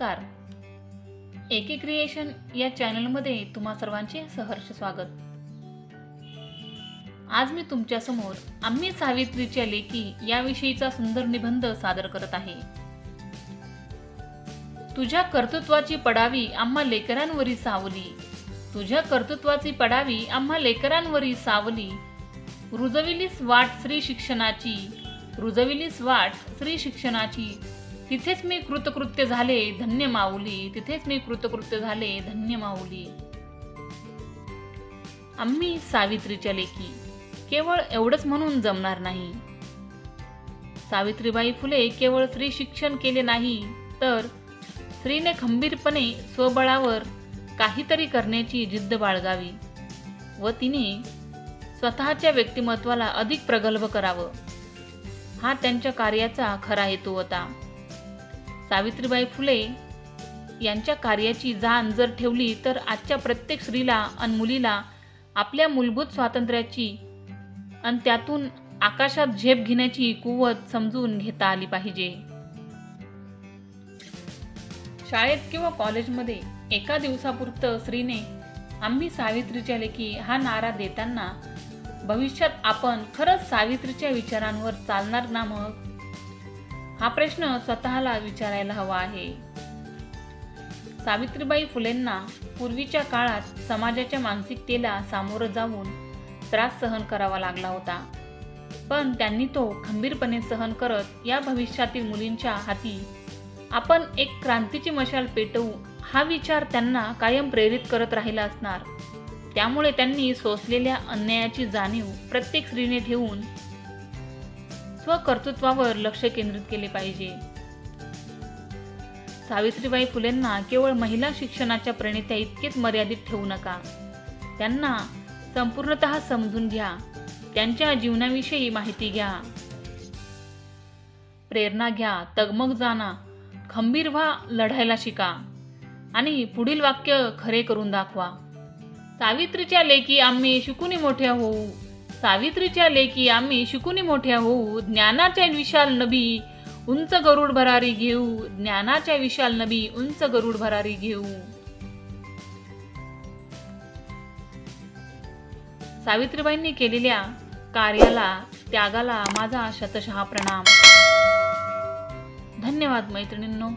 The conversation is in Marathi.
नमस्कार. एके क्रिएशन या चॅनलमध्ये तुम्हा सर्वांचे सहर्ष स्वागत. आज मी तुमच्यासमोर आम्ही सावित्रीच्या लेखी याविषयीचा सुंदर निबंध सादर करत आहे. तुझ्या कर्तृत्वाची पडावी आम्हा लेकरांवरी सावली. तुझ्या कर्तृत्वाची पडावी आम्हा लेकरांवरी सावली. रुजविलीस वाट स्त्री शिक्षणाची रुजविलीस वाट स्त्री शिक्षणाची तिथेच मी कृतकृत्य झाले धन्य माऊली. तिथेच मी कृतकृत्य झाले धन्य माऊली. आम्ही सावित्रीच्या लेखी केवळ एवढंच म्हणून जमणार नाही. सावित्रीबाई फुले केवळ स्त्री शिक्षण केले नाही तर स्त्रीने खंबीरपणे स्वबळावर काहीतरी करण्याची जिद्द बाळगावी व तिने स्वतःच्या व्यक्तिमत्वाला अधिक प्रगल्भ करावं. हा त्यांच्या कार्याचा खरा हेतू होता. सावित्रीबाई फुले यांच्या कार्याची जाण जर ठेवली तर आजच्या प्रत्येक स्त्रीला आणि मुलीला आपल्या मूलभूत स्वातंत्र्याची आणि त्यातून आकाशात झेप घेण्याची कुवत समजून घेता आली पाहिजे. शाळेत किंवा कॉलेजमध्ये एका दिवसापुरतं स्त्रीने आम्ही सावित्रीच्या लेखी हा नारा देताना भविष्यात आपण खरंच सावित्रीच्या विचारांवर चालणार ना मग? हा प्रश्न स्वतःला विचारायला हवा आहे. सावित्रीबाई फुलेंना पूर्वीच्या काळात समाजाच्या मानसिकतेला सामोरं जाऊन त्रास सहन करावा लागला होता. पण त्यांनी तो खंबीरपणे सहन करत या भविष्यातील मुलींच्या हाती आपण एक क्रांतीची मशाल पेटवू हा विचार त्यांना कायम प्रेरित करत राहिला असणार. त्यामुळे त्यांनी सोसलेल्या अन्यायाची जाणीव प्रत्येक स्त्रीने ठेवून स्वकर्तृत्वावर लक्ष केंद्रित केले पाहिजे. सावित्रीबाई फुलेंना केवळ महिला शिक्षणाच्या प्रणेत्या इतकेच मर्यादित ठेवू नका. त्यांना संपूर्णत समजून घ्या. त्यांच्या जीवनाविषयी माहिती घ्या. प्रेरणा घ्या. तगमग जाणा. खंबीर व्हा. लढायला शिका. आणि पुढील वाक्य खरे करून दाखवा. सावित्रीच्या लेखी आम्ही शिकूनी मोठ्या होऊ सावित्रीच्या लेखी आम्ही शिकुनी मोठ्या होऊ ज्ञानाच्या विशाल नबी उंच गरुड भरारी घेऊ ज्ञानाच्या विशाल नबी उंच गरुड भरारी घेऊ. सावित्रीबाईंनी केलेल्या कार्याला त्यागाला माझा शतशः प्रणाम. धन्यवाद मैत्रिणींनो.